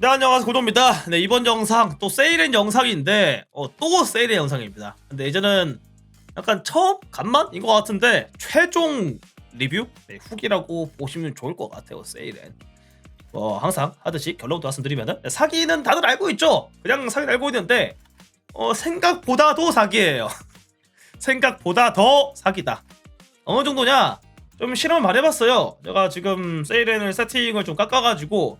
네 안녕하세요. 고도입니다. 네 이번 영상 또 세일한 영상인데 어, 또 세일의 영상입니다. 근데 이제는 약간 처음 간만인 것 같은데 최종 리뷰? 네, 후기라고 보시면 좋을 것 같아요 세일엔. 뭐 항상 하듯이 결론부터 말씀드리면은 네, 사기는 다들 알고 있죠? 그냥 사기 알고 있는데 어, 생각보다도 사기예요. 생각보다 더 사기다. 어느 정도냐? 좀 실험을 많이 해봤어요. 제가 지금 세일엔을 세팅을 좀 깎아가지고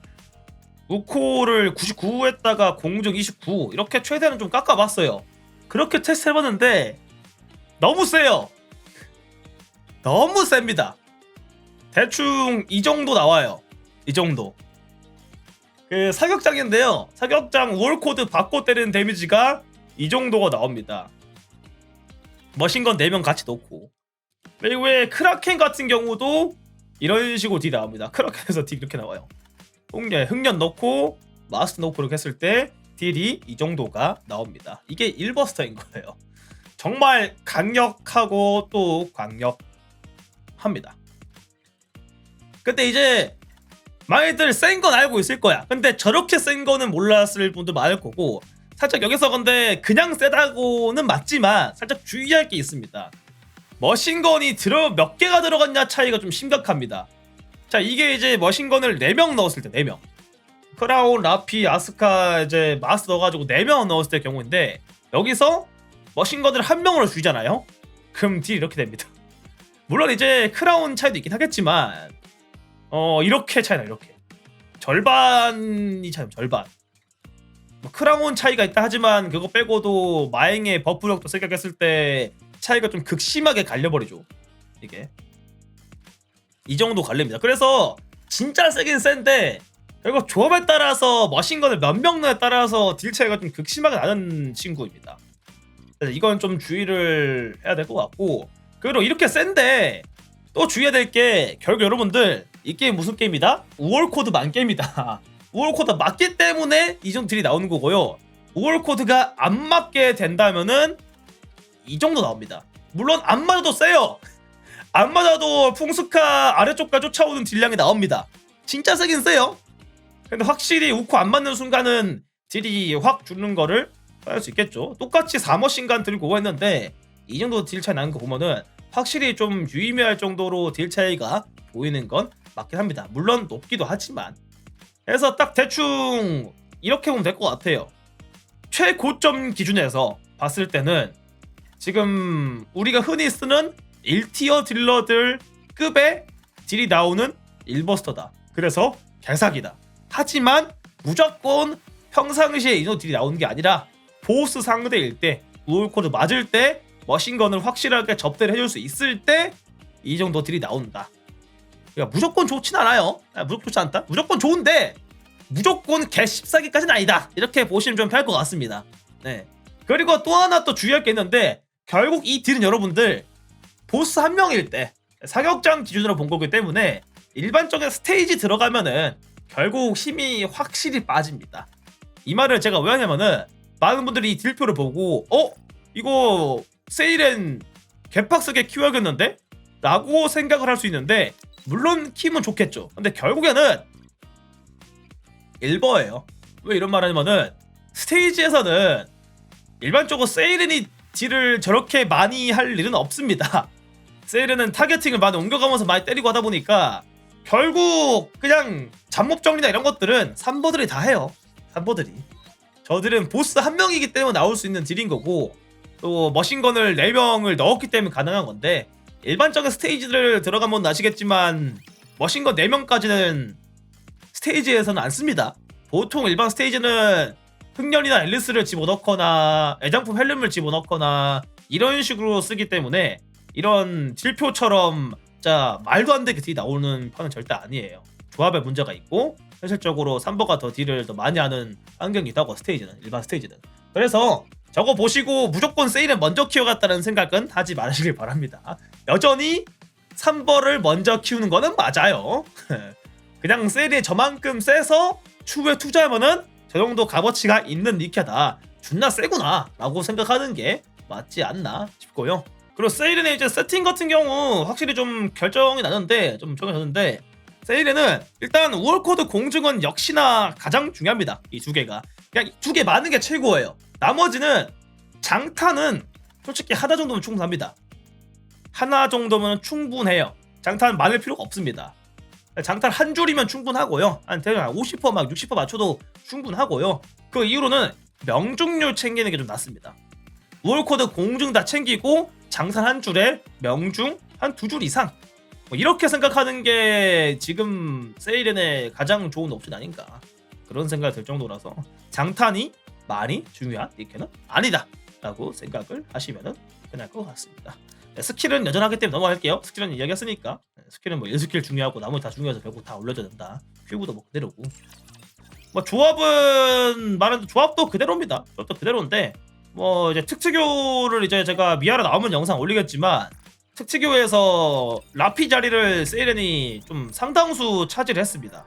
우코를 99 했다가 공중 29 이렇게 최대한 좀 깎아봤어요. 그렇게 테스트 해봤는데 너무 세요. 너무 셉니다. 대충 이 정도 나와요. 이 정도. 그 사격장인데요. 사격장 월코드 바꿔 때리는 데미지가 이 정도가 나옵니다. 머신건 4명 같이 놓고. 그리고 왜 크라켄 같은 경우도 이런 식으로 딜 나옵니다. 크라켄에서 딜 이렇게 나와요. 흑년, 흑년 넣고 마스터 넣고 이렇게 했을 때 딜이 이 정도가 나옵니다. 이게 1버스터인 거예요. 정말 강력하고 또 강력합니다. 근데 이제 많이들 센 건 알고 있을 거야. 근데 저렇게 센 거는 몰랐을 분도 많을 거고 살짝 여기서 근데 그냥 세다고는 맞지만 살짝 주의할 게 있습니다. 머신건이 들어 몇 개가 들어갔냐 차이가 좀 심각합니다. 자 이게 이제 머신건을 4명 넣었을 때 4명. 크라운, 라피, 아스카 이제 마스 넣어가지고 4명 넣었을 때 경우인데 여기서 머신건을 한 명으로 주잖아요? 그럼 딜 이렇게 됩니다. 물론 이제 크라운 차이도 있긴 하겠지만 어 이렇게 차이나 이렇게. 절반이 차이 절반. 뭐 크라운 차이가 있다 하지만 그거 빼고도 마행의 버프력도 생각했을 때 차이가 좀 극심하게 갈려버리죠 이게 이 정도 갈립니다. 그래서 진짜 세긴 센데 결국 조합에 따라서 머신건을 몇 명 넣에 따라서 딜 차이가 좀 극심하게 나는 친구입니다. 이건 좀 주의를 해야 될 것 같고 그리고 이렇게 센데 또 주의해야 될 게 결국 여러분들 이 게임 무슨 게임이다? 우월 코드 만 게임이다. 우월 코드 맞기 때문에 이 정도 딜이 나오는 거고요. 우월 코드가 안 맞게 된다면은 이 정도 나옵니다. 물론 안 맞아도 세요. 안 맞아도 풍스카 아래쪽까지 쫓아오는 딜량이 나옵니다. 진짜 세긴 세요. 근데 확실히 우코 안 맞는 순간은 딜이 확 주는 거를 할 수 있겠죠. 똑같이 3머신간 들고 했는데 이 정도 딜 차이 나는 거 보면은 확실히 좀 유의미할 정도로 딜 차이가 보이는 건 맞긴 합니다. 물론 높기도 하지만. 그래서 딱 대충 이렇게 보면 될 것 같아요. 최고점 기준에서 봤을 때는 지금 우리가 흔히 쓰는 1티어 딜러들 급의 딜이 나오는 1버스터다. 그래서 개사기다. 하지만 무조건 평상시에 이노 딜이 나오는 게 아니라 보스 상대일 때 우울코드 맞을 때 머신건을 확실하게 접대를 해줄 수 있을 때 이 정도 딜이 나온다. 그러니까 무조건 좋진 않아요. 아, 무조건 좋지 않다. 무조건 좋은데 무조건 개 14기까지는 아니다. 이렇게 보시면 좀 편할 것 같습니다. 네. 그리고 또 하나 또 주의할 게 있는데 결국 이 딜은 여러분들 보스 한 명일 때 사격장 기준으로 본 거기 때문에 일반적인 스테이지 들어가면은 결국 힘이 확실히 빠집니다. 이 말을 제가 왜 하냐면은 많은 분들이 이 딜표를 보고 어 이거 세일엔 개팍스게 키워야겠는데? 라고 생각을 할 수 있는데 물론 키면 좋겠죠. 근데 결국에는 1버예요. 왜 이런 말 하냐면은 스테이지에서는 일반적으로 세일인이 딜을 저렇게 많이 할 일은 없습니다. 세일은 타겟팅을 많이 옮겨가면서 많이 때리고 하다 보니까 결국 그냥 잡목 정리나 이런 것들은 3버들이 다 해요. 3버들이. 저들은 보스 한 명이기 때문에 나올 수 있는 딜인 거고 또 머신건을 4명을 넣었기 때문에 가능한 건데 일반적인 스테이지를 들어가면 아시겠지만 머신건 4명까지는 스테이지에서는 안 씁니다. 보통 일반 스테이지는 흑년이나 앨리스를 집어넣거나 애장품 헬륨을 집어넣거나 이런 식으로 쓰기 때문에 이런 딜표처럼 자 말도 안 되게 딜이 나오는 판은 절대 아니에요. 조합에 문제가 있고 현실적으로 3버가 더 딜을 더 많이 하는 환경이 있다고 스테이지는 일반 스테이지는 그래서 저거 보시고 무조건 세일을 먼저 키워갔다는 생각은 하지 마시길 바랍니다. 여전히 3버를 먼저 키우는 거는 맞아요. 그냥 세일이 저만큼 세서 추후에 투자하면은 저 정도 값어치가 있는 니케다. 존나 세구나 라고 생각하는 게 맞지 않나 싶고요. 그리고 세일은 이제 세팅 같은 경우 확실히 좀 결정이 나는데 좀 정해졌는데 세일에는 일단 우월코드 공증은 역시나 가장 중요합니다. 이 두 개가 그냥 두 개 많은 게 최고예요. 나머지는 장탄은 솔직히 하나 정도면 충분합니다. 하나 정도면 충분해요. 장탄 많을 필요가 없습니다. 장탄 한 줄이면 충분하고요. 한 대략 50%막 60% 맞춰도 충분하고요. 그 이후로는 명중률 챙기는 게 좀 낫습니다. 우월코드 공중 다 챙기고 장탄 한 줄에 명중 한 두 줄 이상. 뭐 이렇게 생각하는 게 지금 세일엔의 가장 좋은 옵션 아닌가. 그런 생각이 들 정도라서 장탄이 많이 중요한 니케는 아니다 라고 생각을 하시면 끝날 것 같습니다. 네, 스킬은 여전하기 때문에 넘어갈게요. 스킬은 이야기했으니까. 네, 스킬은 뭐 1스킬 중요하고 나머지 다 중요해서 결국 다 올려줘야 된다. 큐브도 뭐 그대로고. 뭐 조합은 말하는 조합도 그대로입니다. 조합도 그대로인데 뭐 이제 특특교를 이제 제가 미아라 나오면 영상 올리겠지만 특특교에서 라피 자리를 세이렌이 좀 상당수 차지를 했습니다.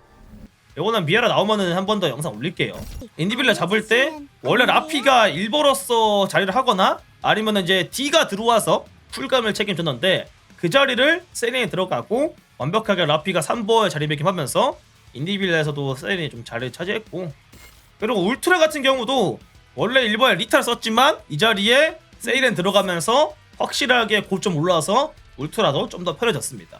요거는 미아라 나오면은 한 번 더 영상 올릴게요. 인디빌라 잡을 때 원래 라피가 일버로서 자리를 하거나 아니면은 이제 D가 들어와서 풀감을 책임졌는데 그 자리를 세이렌이 들어가고 완벽하게 라피가 3버에 자리매김하면서 인디빌라에서도 세이렌이 좀 자리를 차지했고 그리고 울트라 같은 경우도 원래 일본에 리타를 썼지만 이 자리에 세일엔 들어가면서 확실하게 고점 올라와서 울트라도 좀 더 편해졌습니다.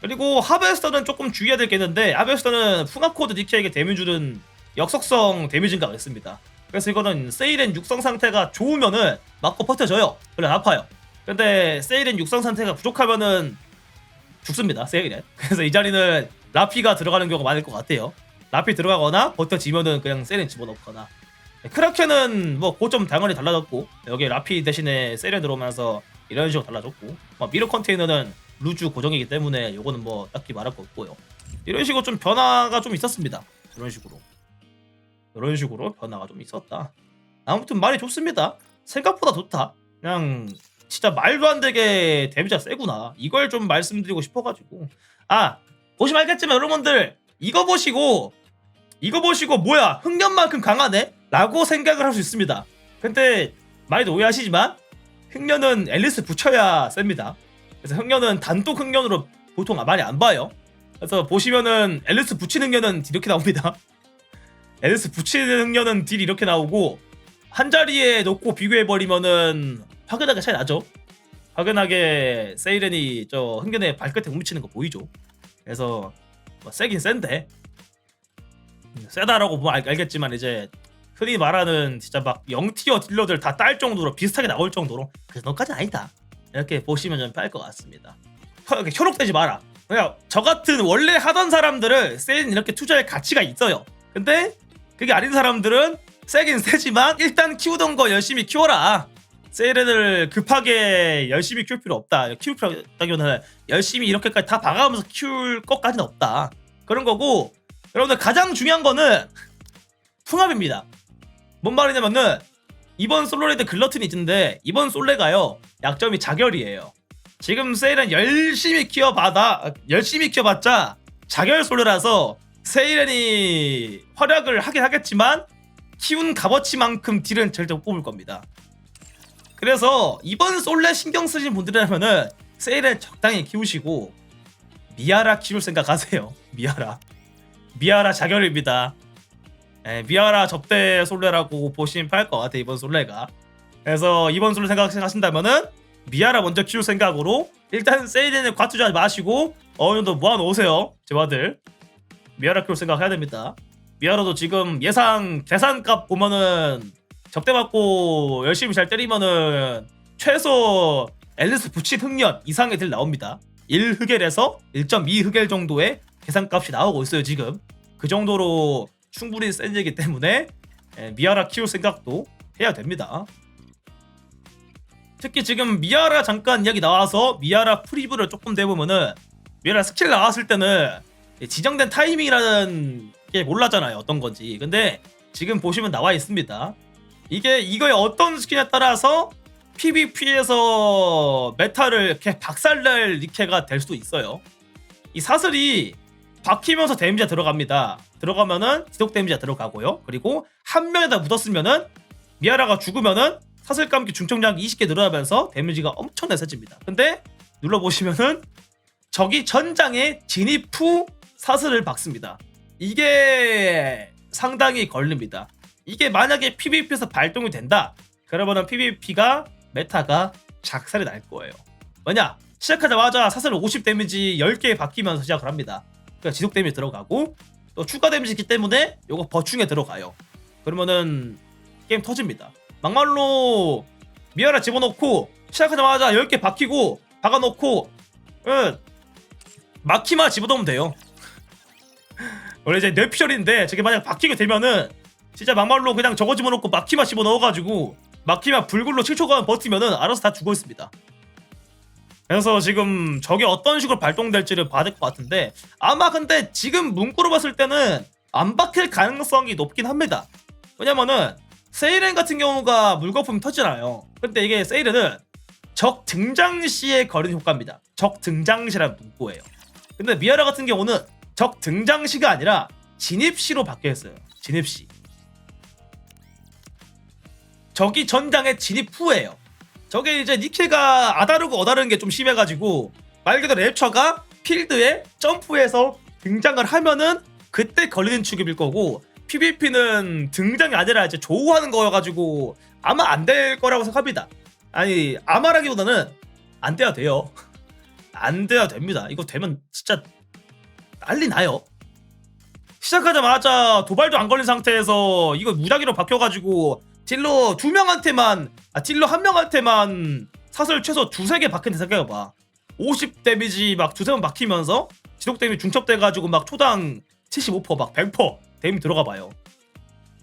그리고 하베스터는 조금 주의해야 될 게 있는데 하베스터는 풍압코드 DK에게 데미지 주는 역속성 데미지 증가가 있습니다. 그래서 이거는 세일엔 육성 상태가 좋으면은 맞고 버텨져요. 그래 아파요. 근데 세일엔 육성 상태가 부족하면은 죽습니다. 세일엔. 그래서 이 자리는 라피가 들어가는 경우가 많을 것 같아요. 라피 들어가거나 버텨지면은 그냥 세일엔 집어넣거나 크라켄은 뭐 고점 당연히 달라졌고 여기 라피 대신에 세레 들어오면서 이런 식으로 달라졌고 뭐 미러 컨테이너는 루즈 고정이기 때문에 요거는 뭐 딱히 말할 거 없고요. 이런 식으로 좀 변화가 좀 있었습니다. 이런 식으로. 이런 식으로 변화가 좀 있었다. 아무튼 말이 좋습니다. 생각보다 좋다. 그냥 진짜 말도 안 되게 데미지가 세구나. 이걸 좀 말씀드리고 싶어가지고. 아 보시면 알겠지만 여러분들 이거 보시고 이거 보시고 뭐야? 흑년만큼 강하네? 라고 생각을 할 수 있습니다. 근데 많이도 오해하시지만 흑년은 앨리스 붙여야 셉니다. 그래서 흑년은 단독 흑년으로 보통 많이 안 봐요. 그래서 보시면은 앨리스 붙이는 흑년은 딜 이렇게 나옵니다. 앨리스 붙이는 흑년은 딜 이렇게 나오고 한 자리에 놓고 비교해버리면은 확연하게 차이 나죠. 확연하게 세이렌이 저 흑년의 발끝에 뭉치는 거 보이죠? 그래서 뭐 세긴 센데. 세다라고 보면 알, 알겠지만 이제 흔히 말하는 진짜 막 0티어 딜러들 다 딸 정도로 비슷하게 나올 정도로 그 정도까지는 아니다. 이렇게 보시면 좀 편할 것 같습니다. 이렇게 현혹되지 마라. 그냥 저 같은 원래 하던 사람들은 세인 이렇게 투자할 가치가 있어요. 근데 그게 아닌 사람들은 세긴 세지만 일단 키우던 거 열심히 키워라. 세일을 급하게 열심히 키울 필요 없다. 키울 필요 없다기보다는 열심히 이렇게까지 다 봐가면서 키울 것까지는 없다. 그런 거고 여러분들 가장 중요한 거는 풍압입니다. 뭔 말이냐면은 이번 솔로레드 글러튼이 있는데 이번 솔레가요 약점이 자결이에요. 지금 세일은 열심히 키워봐다 열심히 키워봤자 자결 솔레라서 세일은이 활약을 하긴 하겠지만 키운 값어치만큼 딜은 절대 못 뽑을 겁니다. 그래서 이번 솔레 신경 쓰신 분들이라면은 세일을 적당히 키우시고 미아라 키울 생각하세요. 미아라. 미아라 자결입니다. 예, 미아라 접대 솔레라고 보시면 편할 것 같아 이번 솔레가. 그래서 이번 솔레 생각하신다면은 미아라 먼저 키울 생각으로 일단 세이렌을 과투자 마시고 어느 정도 모아놓으세요 제바들. 미아라 키울 생각 해야 됩니다. 미아라도 지금 예상 계산값 보면은 접대 받고 열심히 잘 때리면은 최소 앨리스 붙인 흑년 이상의 딜 나옵니다. 1흑엘에서 1.2흑엘 정도의 계산값이 나오고 있어요 지금 그 정도로 충분히 센 얘기 때문에 예, 미아라 키울 생각도 해야 됩니다. 특히 지금 미아라 잠깐 이야기 나와서 미아라 프리브를 조금 대보면은 미아라 스킬 나왔을 때는 지정된 타이밍이라는 게 몰랐잖아요 어떤 건지. 근데 지금 보시면 나와 있습니다. 이게 이거의 어떤 스킬에 따라서 PVP에서 메타를 이렇게 박살낼 리케가 될 수도 있어요. 이 사슬이 박히면서 데미지가 들어갑니다. 들어가면은 지속 데미지가 들어가고요. 그리고 한 명에다 묻었으면은 미아라가 죽으면은 사슬 감기 중청량 20개 늘어나면서 데미지가 엄청 내세집니다. 근데 눌러보시면은 적이 전장에 진입 후 사슬을 박습니다. 이게 상당히 걸립니다. 이게 만약에 PVP에서 발동이 된다. 그러면은 PVP가 메타가 작살이 날 거예요. 왜냐? 시작하자마자 사슬 50 데미지 10개 바뀌면서 시작을 합니다. 그러니까 지속 데미지 들어가고 또 추가 데미지기 때문에 요거 버충에 들어가요. 그러면은 게임 터집니다. 막말로 미아라 집어넣고 시작하자마자 10개 박히고 박아놓고 은 마키마 집어넣으면 돼요. 원래 이제 뇌피셜인데 저게 만약 박히게 되면은 진짜 막말로 그냥 저거 집어넣고 마키마 집어넣어가지고 마키마 불굴로 7초간 버티면은 알아서 다 죽어 있습니다. 그래서 지금 저게 어떤 식으로 발동될지를 봐야 될 것 같은데 아마 근데 지금 문구로 봤을 때는 안 박힐 가능성이 높긴 합니다. 왜냐면은 세이렌 같은 경우가 물거품이 터지나요. 근데 이게 세이렌은 적 등장 시에 거린 효과입니다. 적 등장 시라는 문구예요. 근데 미아라 같은 경우는 적 등장 시가 아니라 진입 시로 바뀌어 있어요. 진입 시. 적이 전장에 진입 후예요. 저게 이제 니케가 아다르고 어다르는 게좀 심해가지고 말 그대로 랩처가 필드에 점프해서 등장을 하면은 그때 걸리는 축입일 거고 PVP는 등장이 아니라 이제 조우하는 거여가지고 아마 안 될 거라고 생각합니다. 아니 아마라기보다는 안 돼야 돼요. 안 돼야 됩니다. 이거 되면 진짜 난리 나요. 시작하자마자 도발도 안 걸린 상태에서 이거 무작위로 바뀌어가지고 딜러 두 명한테만 아 딜러 한 명한테만 사슬 최소 두세 개 박힌 데 생각해봐. 50 데미지 막 두세 번 박히면서 지속 데미지 중첩돼가지고 막 초당 75%막 100% 데미지 들어가 봐요.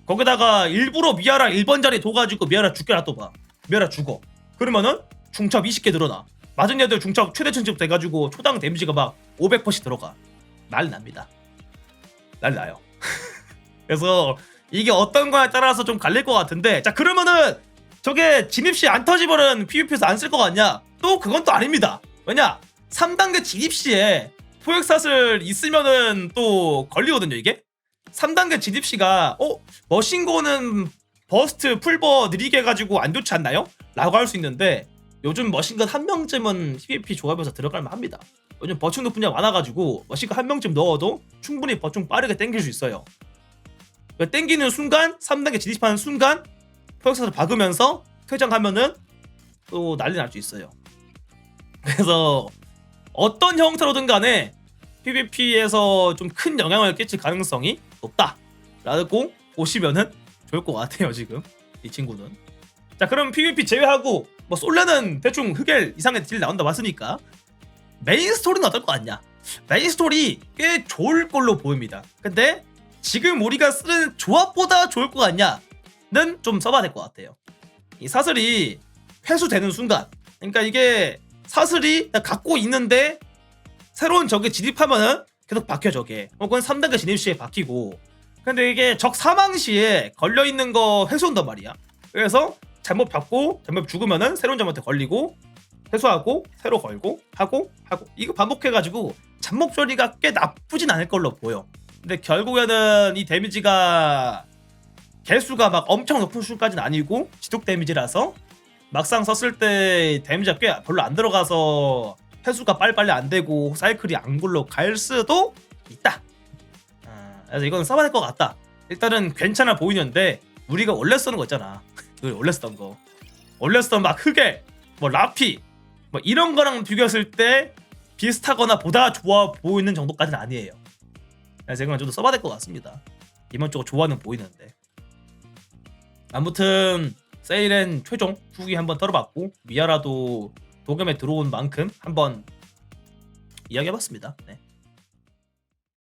거기다가 일부러 미아라 1번 자리 둬가지고 미아라 죽게 놔둬봐. 미아라 죽어. 그러면은 중첩 20개 늘어나. 맞은 애들 중첩 최대 중첩 돼가지고 초당 데미지가 막 500%씩 들어가. 난리 납니다. 난리 나요. 그래서 이게 어떤 거에 따라서 좀 갈릴 것 같은데 자 그러면은 저게 진입시 안 터지면은 PVP에서 안 쓸 것 같냐? 또 그건 또 아닙니다. 왜냐? 3단계 진입시에 포획샷을 있으면은 또 걸리거든요 이게 3단계 진입시가 어? 머신건은 버스트 풀버 느리게 해가지고 안 좋지 않나요? 라고 할 수 있는데 요즘 머신건 한 명쯤은 PVP 조합에서 들어갈만 합니다. 요즘 버충 높은 게 많아가지고 머신건 한 명쯤 넣어도 충분히 버충 빠르게 땡길 수 있어요. 땡기는 순간 3단계 진입하는 순간 포획샷을 박으면서 퇴장 하면은 또 난리 날 수 있어요. 그래서 어떤 형태로든 간에 PVP에서 좀 큰 영향을 끼칠 가능성이 높다라고 보시면은 좋을 것 같아요 지금 이 친구는. 자 그럼 PVP 제외하고 뭐 솔레는 대충 흑엘 이상의 딜 나온다 봤으니까 메인 스토리는 어떨 것 같냐? 메인 스토리 꽤 좋을 걸로 보입니다. 근데 지금 우리가 쓰는 조합보다 좋을 것 같냐 는좀 써봐야 될 것 같아요. 이 사슬이 회수되는 순간, 그러니까 이게 사슬이 갖고 있는데 새로운 적에 진입하면은 계속 박혀 저게. 혹은 3단계 진입 시에 박히고. 근데 이게 적 사망 시에 걸려 있는 거 회수한단 말이야. 그래서 잘못 받고 잘못 죽으면은 새로운 점한테 걸리고 회수하고 새로 걸고 하고 하고 이거 반복해가지고 잠복 처리가 꽤 나쁘진 않을 걸로 보여. 근데 결국에는 이 데미지가 개수가 막 엄청 높은 수까지는 아니고 지속 데미지라서 막상 썼을 때 데미지가 꽤 별로 안 들어가서 회수가 빨리빨리 안 되고 사이클이 안 굴러 갈 수도 있다. 아, 그래서 이건 써봐야 될 것 같다. 일단은 괜찮아 보이는데 우리가 원래 쓰는 거 있잖아. 그 원래 쓰던 거. 원래 쓰던 막 흑에 뭐 라피 뭐 이런 거랑 비교했을 때 비슷하거나 보다 좋아 보이는 정도까지는 아니에요. 그래서 이건 좀더 써봐야 될 것 같습니다. 기본적으로 좋아는 보이는데. 아무튼 세일엔 최종 후기 한번 떨어봤고 미아라도 도겸에 들어온 만큼 한번 이야기해봤습니다. 네.